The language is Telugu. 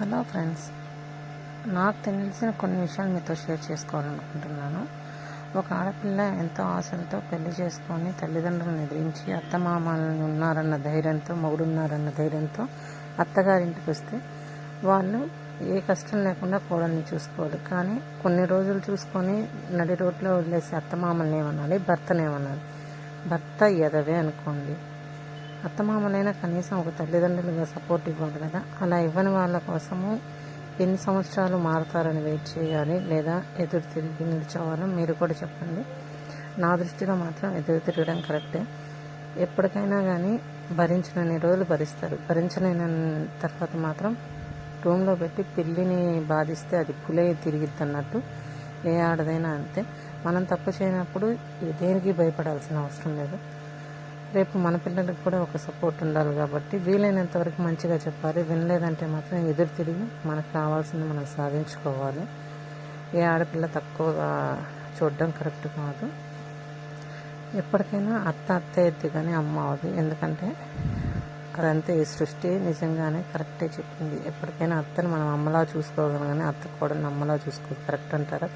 హలో ఫ్రెండ్స్ నాకు తెలిసిన కొన్ని విషయాలు మీతో షేర్ చేసుకోవాలనుకుంటున్నాను. ఒక ఆడపిల్ల ఎంతో ఆశలతో పెళ్ళి చేసుకొని తల్లిదండ్రులను ఎదిరించి అత్తమామలు ఉన్నారన్న ధైర్యంతో మొగుడున్నారన్న ధైర్యంతో అత్తగారింటికి వస్తే వాళ్ళు ఏ కష్టం లేకుండా కోడల్ని చూసుకోవాలి. కానీ కొన్ని రోజులు చూసుకొని నడి రోడ్లో వదిలేసి అత్తమామల్ని ఏమనాలి? భర్తనేమనాలి భర్త ఎదవే అనుకోండి. అత్తమామలైనా కనీసం ఒక తల్లిదండ్రులుగా సపోర్ట్ ఇవ్వాలి కదా? అలా ఇవ్వని వాళ్ళ కోసము ఎన్ని సంవత్సరాలు మారుతారని వెయిట్ చేయాలి లేదా ఎదురు తిరిగి నిల్చోవాలో మీరు కూడా చెప్పండి. నా దృష్టిలో మాత్రం ఎదురు తిరగడం కరెక్టే ఎప్పటికైనా కానీ భరించినన్ని రోజులు భరిస్తారు. భరించలేని తర్వాత మాత్రం రూమ్లో పెట్టి పిల్లిని బాధిస్తే అది పులే తిరిగిద్ది అన్నట్టు ఏ ఆడదైనా అంతే. మనం తప్పు చేయనప్పుడు దేనికి భయపడాల్సిన అవసరం లేదు. రేపు మన పిల్లలకు కూడా ఒక సపోర్ట్ ఉండాలి కాబట్టి వీలైనంత వరకు మంచిగా చెప్పాలి. వినలేదంటే మాత్రం ఎదురు తిరిగి మనకు కావాల్సింది మనం సాధించుకోవాలి. ఏ ఆడపిల్ల తక్కువగా చూడడం కరెక్ట్ కాదు. ఎప్పటికైనా అత్త అత్త కానీ అమ్మ అవదు ఎందుకంటే అదంతే ఈ సృష్టి నిజంగానే కరెక్టే చెప్పింది. ఎప్పటికైనా అత్తని మనం అమ్మలా చూసుకోగలం కానీ అత్త కూడా అమ్మలా చూసుకో కరెక్ట్ అంటారా?